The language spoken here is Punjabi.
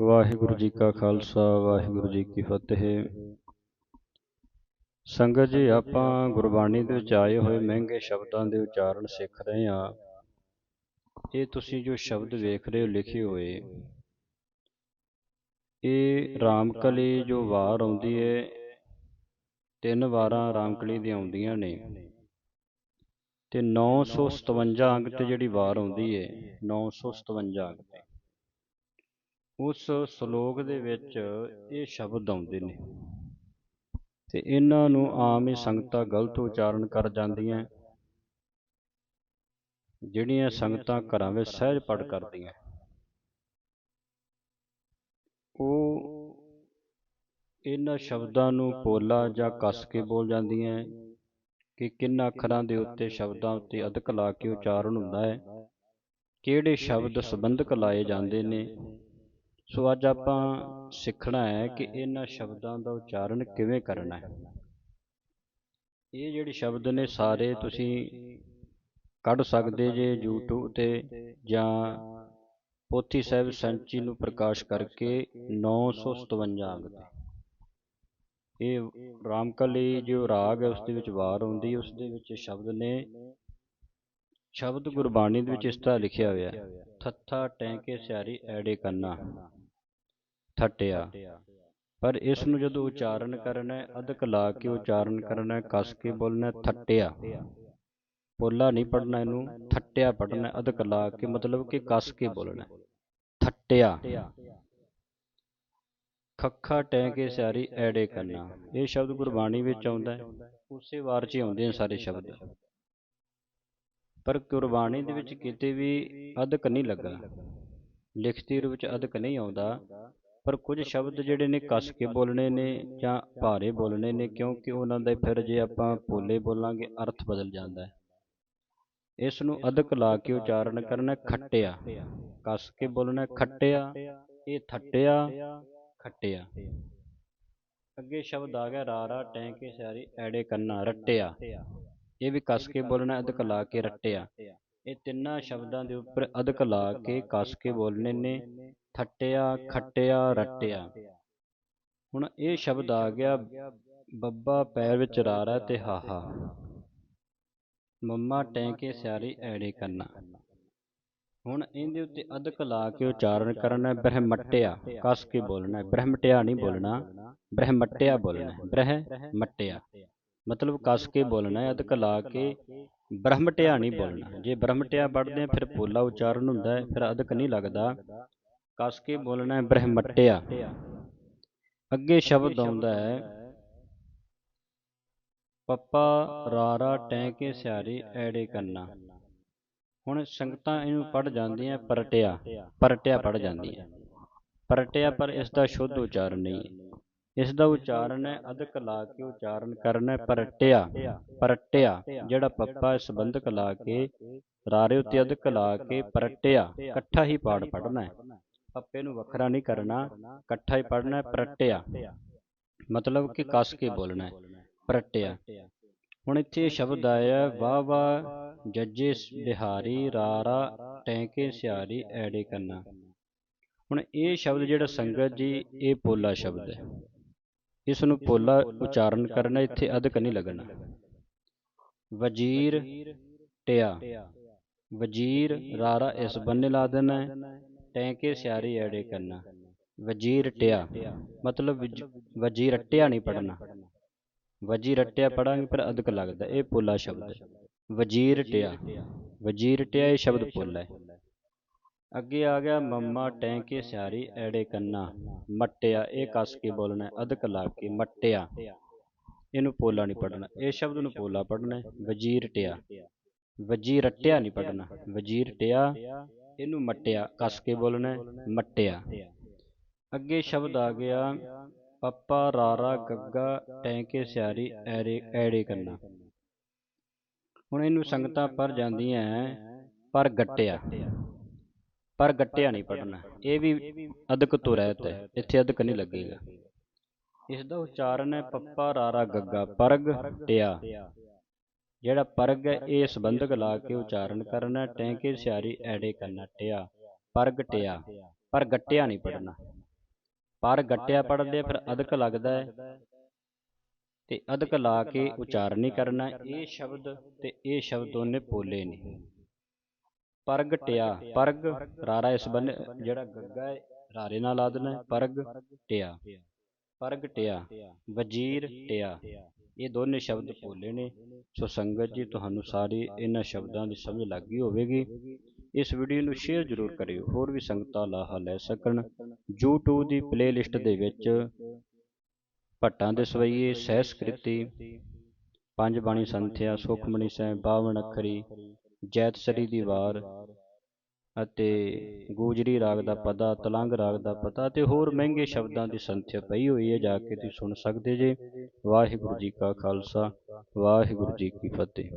ਵਾਹਿਗੁਰੂ ਜੀ ਕਾ ਖਾਲਸਾ, ਵਾਹਿਗੁਰੂ ਜੀ ਕੀ ਫਤਿਹ। ਸੰਗਤ ਜੀ, ਆਪਾਂ ਗੁਰਬਾਣੀ ਦੇ ਵਿੱਚ ਆਏ ਹੋਏ ਮਹਿੰਗੇ ਸ਼ਬਦਾਂ ਦੇ ਉਚਾਰਨ ਸਿੱਖ ਰਹੇ ਹਾਂ। ਇਹ ਤੁਸੀਂ ਜੋ ਸ਼ਬਦ ਵੇਖ ਰਹੇ ਹੋ, ਲਿਖੇ ਹੋਏ, ਇਹ ਰਾਮਕਲੀ ਜੋ ਵਾਰ ਆਉਂਦੀ ਹੈ, ਤਿੰਨ ਵਾਰਾਂ ਰਾਮਕਲੀ ਦੀਆਂ ਆਉਂਦੀਆਂ ਨੇ। ਤੇ 957 ਅੰਕ ਤੇ ਜਿਹੜੀ ਵਾਰ ਆਉਂਦੀ ਹੈ 957 ਅੰਕ ਤੇ। ਉਸ ਸ਼ਲੋਕ ਦੇ ਵਿੱਚ ਇਹ ਸ਼ਬਦ ਆਉਂਦੇ ਨੇ। ਤੇ ਇਹਨਾਂ ਨੂੰ ਆਮ ਹੀ ਸੰਗਤਾਂ ਗਲਤ ਉਚਾਰਨ ਕਰ ਜਾਂਦੀਆਂ ਜਿਹੜੀਆਂ ਸੰਗਤਾਂ ਘਰਾਂ ਵਿੱਚ ਸਹਿਜ ਪੜ ਕਰਦੀਆਂ ਉਹ ਇਹਨਾਂ ਸ਼ਬਦਾਂ ਨੂੰ ਪੋਲਾ ਜਾਂ ਕੱਸ ਕੇ ਬੋਲ ਜਾਂਦੀਆਂ ਕਿ ਕਿੰਨਾ ਅੱਖਰਾਂ ਦੇ ਉੱਤੇ ਸ਼ਬਦਾਂ ਉੱਤੇ ਅਧਿਕ ਲਾ ਕੇ ਉਚਾਰਨ ਹੁੰਦਾ ਹੈ ਕਿਹੜੇ ਸ਼ਬਦ ਸੰਬੰਧਕ ਲਾਏ ਜਾਂਦੇ ਨੇ? ਸੋ ਅੱਜ ਆਪਾਂ ਸਿੱਖਣਾ ਹੈ ਕਿ ਇਹਨਾਂ ਸ਼ਬਦਾਂ ਦਾ ਉਚਾਰਨ ਕਿਵੇਂ ਕਰਨਾ ਹੈ। ਇਹ ਜਿਹੜੇ ਸ਼ਬਦ ਨੇ ਸਾਰੇ ਤੁਸੀਂ ਕੱਢ ਸਕਦੇ ਜੇ YouTube ਤੇ ਜਾਂ ਪੋਥੀ ਸਾਹਿਬ ਸੰਚੀ ਨੂੰ ਪ੍ਰਕਾਸ਼ ਕਰਕੇ 957 ਅੰਗ ਤੇ। ਇਹ ਰਾਮਕਲੀ ਜੋ ਰਾਗ ਹੈ, ਉਸ ਦੇ ਵਿੱਚ ਵਾਰ ਆਉਂਦੀ ਉਸ ਦੇ ਵਿੱਚ ਸ਼ਬਦ ਨੇ ਸ਼ਬਦ ਗੁਰਬਾਣੀ ਦੇ ਵਿੱਚ ਇਸ ਤਰ੍ਹਾਂ ਲਿਖਿਆ ਹੋਇਆ ਥੱਥਾ ਟੈਂਕੇ ਸਿਆਰੀ ਐੜੇ ਕੰਨਾ। ਥੱਟਿਆ। ਪਰ ਇਸ ਨੂੰ ਜਦੋਂ ਉਚਾਰਨ ਕਰਨਾ ਹੈ, ਅਧਿਕ ਲਾ ਕੇ ਉਚਾਰਨ ਕਰਨਾ ਹੈ, ਕਸ ਕੇ ਬੋਲਣਾ ਹੈ, ਥੱਟਿਆ। ਪੋਲਾ ਨਹੀਂ ਪੜਨਾ ਇਹਨੂੰ, ਥੱਟਿਆ ਪੜਨਾ ਅਧਕ ਲਾ ਕੇ ਮਤਲਬ ਕਿ ਕਸ ਕੇ ਬੋਲਣਾ ਥੱਟਿਆ। ਖੱਖਾ ਟੈ ਕੇ ਸਿਆਰੀ ਐੜੇ ਕਰਨਾ ਇਹ ਸ਼ਬਦ ਗੁਰਬਾਣੀ ਵਿੱਚ ਆਉਂਦਾ ਹੈ। ਉਸੇ ਵਾਰ 'ਚ ਆਉਂਦੇ ਨੇ ਸਾਰੇ ਸ਼ਬਦ। ਪਰ ਗੁਰਬਾਣੀ ਦੇ ਵਿੱਚ ਕਿਤੇ ਵੀ ਅਧਿਕ ਨਹੀਂ ਲੱਗਾ ਲਿਖਤੀ ਰੂਪ ਵਿੱਚ ਅਧਕ ਨਹੀਂ ਆਉਂਦਾ। ਪਰ ਕੁਝ ਸ਼ਬਦ ਜਿਹੜੇ ਨੇ ਕੱਸ ਕੇ ਬੋਲਣੇ ਨੇ ਜਾਂ ਭਾਰੇ ਬੋਲਣੇ ਨੇ ਕਿਉਂਕਿ ਉਹਨਾਂ ਦਾ ਫਿਰ ਜੇ ਆਪਾਂ ਪੋਲੇ ਬੋਲਾਂਗੇ ਅਰਥ ਬਦਲ ਜਾਂਦਾ ਹੈ। ਇਸ ਨੂੰ ਅਧਿਕ ਲਾ ਕੇ ਉਚਾਰਨ ਕਰਨਾ ਖੱਟਿਆ। ਕੱਸ ਕੇ ਬੋਲਣਾ ਖੱਟਿਆ। ਇਹ ਥੱਟਿਆ ਖੱਟਿਆ। ਅੱਗੇ ਸ਼ਬਦ ਆ ਗਿਆ ਰਾਰਾ ਟੈਂਕੇ ਸਿਆਰੀ ਐੜੇ ਕੰਨਾ ਰੱਟਿਆ। ਇਹ ਵੀ ਕੱਸ ਕੇ ਬੋਲਣਾ ਅਧਿਕ ਲਾ ਕੇ ਰੱਟਿਆ। ਇਹ ਤਿੰਨਾਂ ਸ਼ਬਦਾਂ ਦੇ ਉੱਪਰ ਅਧਿਕ ਲਾ ਕੇ ਕੱਸ ਕੇ ਬੋਲਣੇ ਨੇ, ਥੱਟਿਆ, ਖੱਟਿਆ, ਰੱਟਿਆ। ਹੁਣ ਇਹ ਸ਼ਬਦ ਆ ਗਿਆ, ਬੱਬਾ ਪੈਰ ਵਿੱਚ ਰਾਰਾ ਤੇ ਹਾਹਾ। ਮੰਮਾ ਟੈਂਕੇ ਸਿਆਰੀ ਐੜੇ ਕਰਨਾ ਹੁਣ ਇਹਦੇ ਉੱਤੇ ਅਧਕ ਲਾ ਕੇ ਉਚਾਰਨ ਕਰਨਾ ਬ੍ਰਹਮਟਿਆ, ਕੱਸ ਕੇ ਬੋਲਣਾ ਬ੍ਰਹਮਟਿਆ ਨਹੀਂ ਬੋਲਣਾ, ਬ੍ਰਹਮਟਿਆ ਬੋਲਣਾ ਬ੍ਰਹਮਟਿਆ। ਮਤਲਬ ਕੱਸ ਕੇ ਬੋਲਣਾ ਹੈ ਲਾ ਕੇ ਬ੍ਰਹਮਟਿਆ ਨਹੀਂ ਬੋਲਣਾ। ਜੇ ਬ੍ਰਹਮਟਿਆ ਪੜ੍ਹਦੇ ਆ ਫਿਰ ਪੋਲਾ ਉਚਾਰਨ ਹੁੰਦਾ ਹੈ ਫਿਰ ਅਧਿਕ ਨਹੀਂ ਲੱਗਦਾ। ਕਸ ਕੇ ਬੋਲਣਾ ਹੈ ਬ੍ਰਹਮਟਿਆ। ਅੱਗੇ ਸ਼ਬਦ ਆਉਂਦਾ ਹੈ ਪੱਪਾ ਰਾਰਾ ਟੈਂਕੇ ਸਿਆਰੀ ਐੜੇ ਕੰਨਾ। ਹੁਣ ਸੰਗਤਾਂ ਇਹਨੂੰ ਪੜ ਜਾਂਦੀਆਂ ਪਰਟਿਆ। ਪਰਟਿਆ। ਪੜ ਜਾਂਦੀਆਂ। ਪਰਟਿਆ ਪਰ ਇਸ ਦਾ ਸ਼ੁੱਧ ਉਚਾਰਨ ਨਹੀਂ। ਇਸ ਦਾ ਉਚਾਰਨ ਹੈ ਅਧਿਕ ਲਾ ਕੇ ਉਚਾਰਨ ਕਰਨਾ ਪਰਟਿਆ ਪਰਟਿਆ, ਜਿਹੜਾ ਪੱਪਾ ਸੰਬੰਧਕ ਲਾ ਕੇ ਰਾਰੇ ਉੱਤੇ ਅਧਿਕ ਲਾ ਕੇ ਪਰਟਿਆ, ਇਕੱਠਾ ਹੀ ਪਾੜ ਪੜਨਾ ਹੈ ਪੱਪੇ ਨੂੰ ਵੱਖਰਾ ਨਹੀਂ ਕਰਨਾ, ਇਕੱਠਾ ਹੀ ਪੜਨਾ ਹੈ ਪਰਟਿਆ। ਮਤਲਬ ਕਿ ਕੱਸ ਕੇ ਬੋਲਣਾ ਹੈ ਪਰਟਿਆ। ਹੁਣ ਇੱਥੇ ਇਹ ਸ਼ਬਦ ਆਇਆ, ਵਾਹ ਵਾਹ ਜੱਜੇ ਬਿਹਾਰੀ, ਰਾਰਾ ਟੈਂਕੇ ਸਿਆਰੀ, ਐੜੇ ਕੰਨਾ। ਹੁਣ ਇਹ ਸ਼ਬਦ ਜਿਹੜਾ ਸੰਗਤ ਜੀ, ਇਹ ਪੋਲਾ ਸ਼ਬਦ ਹੈ। ਇਸ ਨੂੰ ਪੋਲਾ ਉਚਾਰਨ ਕਰਨਾ ਇੱਥੇ ਅਧਿਕ ਨਹੀਂ ਲੱਗਣਾ। ਵਜ਼ੀਰ ਟਿਆ। ਵਜ਼ੀਰ ਰਾਰਾ ਇਸ ਬੰਨੇ ਲਾ ਦੇਣਾ ਹੈ। ਟੈਂਕੇ ਸਿਆਰੀ ਐੜੇ ਕਰਨਾ। ਵਜ਼ੀਰ ਟਿਆ। ਮਤਲਬ ਵਜ਼ੀਰ ਟਿਆ ਨਹੀਂ ਪੜਨਾ ਵਜੀ ਰਟਿਆ ਪੜਾਂਗੇ ਪਰ ਅਧਿਕ ਲੱਗਦਾ। ਇਹ ਪੋਲਾ ਸ਼ਬਦ ਹੈ। ਵਜ਼ੀਰ ਟਿਆ। ਵਜ਼ੀਰ ਟਿਆ ਇਹ ਸ਼ਬਦ ਪੋਲਾ ਹੈ। ਅੱਗੇ ਆ ਗਿਆ ਮੰਮਾ ਟੈਂਕੇ ਸਿਆਰੀ, ਐੜੇ ਕੰਨਾ। ਮੱਟਿਆ, ਇਹ ਕੱਸ ਕੇ ਬੋਲਣਾ ਅਧਕ ਲਾ ਕੇ ਮੱਟਿਆ। ਇਹਨੂੰ ਪੋਲਾ ਨਹੀਂ ਪੜਨਾ ਇਹ ਸ਼ਬਦ ਨੂੰ ਪੋਲਾ ਪੜਨਾ ਵਜ਼ੀਰ ਟਿਆ। ਵਜ਼ੀਰ ਰਟਿਆ ਨਹੀਂ ਪੜਨਾ ਵਜ਼ੀਰ ਟਿਆ, ਇਹਨੂੰ ਮੱਟਿਆ, ਕੱਸ ਕੇ ਬੋਲਣਾ ਮੱਟਿਆ। ਅੱਗੇ ਸ਼ਬਦ ਆ ਗਿਆ, ਪੱਪਾ ਰਾਰਾ ਗੱਗਾ, ਟੈਂਕੇ ਸਿਆਰੀ ਐੜੇ ਐੜੇ ਕੰਨਾ। ਹੁਣ ਇਹਨੂੰ ਸੰਗਤਾਂ ਪਰ ਜਾਂਦੀਆਂ ਪਰ ਗੱਟਿਆ। ਪਰ ਗੱਟਿਆ ਨਹੀਂ ਪੜਨਾ ਇਹ ਵੀ ਅਦਕ ਤੋਂ ਰਹਿਤ ਹੈ। ਇੱਥੇ ਅਦਕ ਨਹੀਂ ਲੱਗੇਗਾ। ਇਸ ਦਾ ਉਚਾਰਨ ਹੈ ਪੱਪਾ ਰਾਰਾ ਗੱਗਾ ਪਰਗ ਟਿਆ। ਜਿਹੜਾ ਪਰਗ ਹੈ, ਇਹ ਸੰਬੰਧਕ ਲਾ ਕੇ ਉਚਾਰਨ ਕਰਨਾ ਟੈਂਕੇ ਸਿਆਰੀ ਐੜੇ ਕਰਨਾ, ਟਿਆ। ਪਰਗ ਟਿਆ। ਪਰ ਗੱਟਿਆ ਨਹੀਂ ਪੜਨਾ ਪਰ ਗੱਟਿਆ ਪੜ੍ਹਦੇ ਫਿਰ ਅਦਕ ਲੱਗਦਾ ਹੈ। ਤੇ ਅਦਕ ਲਾ ਕੇ ਉਚਾਰਨ ਨਹੀਂ ਕਰਨਾ ਇਹ ਸ਼ਬਦ ਤੇ ਇਹ ਸ਼ਬਦ ਦੋਨੇ ਪੋਲੇ ਨੇ ਪਰਗਟਿਆ ਪਰਗ ਰਾਰਾ ਇਸ ਬੰਨੇ ਜਿਹੜਾ ਗੱਗਾ ਹੈ ਰਾਰੇ ਨਾਲ ਲਾ ਹੈ, ਪਰਗ ਟਿਆ। ਪਰਗਟਿਆ ਵਜੀਰ ਟਿਆ। ਇਹ ਦੋਨੇ ਸ਼ਬਦ ਪੋਲੇ ਨੇ। ਸੋ ਸੰਗਤ ਜੀ ਤੁਹਾਨੂੰ ਸਾਰੀ ਇਹਨਾਂ ਸ਼ਬਦਾਂ ਦੀ ਸਮਝ ਲੱਗ ਗਈ ਹੋਵੇਗੀ। ਇਸ ਵੀਡੀਓ ਨੂੰ ਸ਼ੇਅਰ ਜ਼ਰੂਰ ਕਰਿਓ। ਹੋਰ ਵੀ ਸੰਗਤਾਂ ਲਾਹਾ ਲੈ ਸਕਣ। YouTube ਦੀ ਪਲੇਲਿਸਟ ਦੇ ਵਿੱਚ ਭੱਟਾਂ ਦੇ ਸਵਈਏ ਸਹਿਸਕ੍ਰਿਤੀ ਪੰਜ ਬਾਣੀ ਸੰਥਿਆ ਸੁਖਮਣੀ ਸਾਹਿਬ ਬਾਵਨ ਅੱਖਰੀ ਜੈਤਸਰੀ ਦੀ ਵਾਰ ਅਤੇ ਗੂਜਰੀ ਰਾਗ ਦਾ ਪਦਾ ਤਲੰਗ ਰਾਗ ਦਾ ਪਤਾ ਤੇ ਹੋਰ ਮਹਿੰਗੇ ਸ਼ਬਦਾਂ ਦੀ ਸੰਥਿਆ ਪਈ ਹੋਈ ਹੈ ਜਾ ਕੇ ਤੁਸੀਂ ਸੁਣ ਸਕਦੇ ਜੇ। ਵਾਹਿਗੁਰੂ ਜੀ ਕਾ ਖਾਲਸਾ ਵਾਹਿਗੁਰੂ ਜੀ ਕੀ ਫਤਿਹ।